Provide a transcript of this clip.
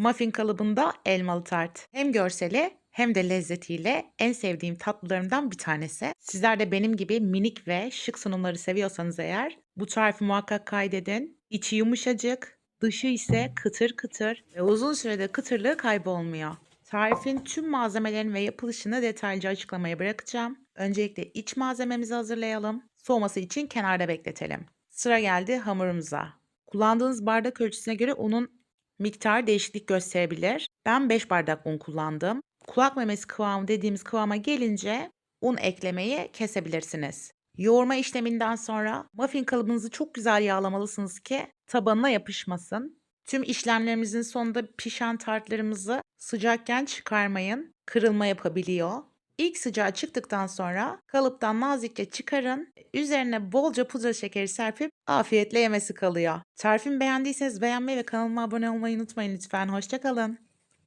muffin kalıbında elmalı tart. Hem görseli hem de lezzetiyle en sevdiğim tatlılarımdan bir tanesi. Sizler de benim gibi minik ve şık sunumları seviyorsanız eğer bu tarifi muhakkak kaydedin. İçi yumuşacık, dışı ise kıtır kıtır ve uzun sürede kıtırlığı kaybolmuyor. Tarifin tüm malzemelerini ve yapılışını detaylıca açıklamaya bırakacağım. Öncelikle iç malzememizi hazırlayalım. Soğuması için kenarda bekletelim. Sıra geldi hamurumuza. Kullandığınız bardak ölçüsüne göre unun miktarı değişiklik gösterebilir. Ben 5 bardak un kullandım. Kulak memesi kıvamı dediğimiz kıvama gelince un eklemeyi kesebilirsiniz. Yoğurma işleminden sonra muffin kalıbınızı çok güzel yağlamalısınız ki tabanına yapışmasın. Tüm işlemlerimizin sonunda pişen tartlarımızı sıcakken çıkarmayın. Kırılma yapabiliyor. İlk sıcağı çıktıktan sonra kalıptan nazikçe çıkarın. Üzerine bolca pudra şekeri serpip afiyetle yemesi kalıyor. Tarifimi beğendiyseniz beğenmeyi ve kanalıma abone olmayı unutmayın lütfen. Hoşçakalın.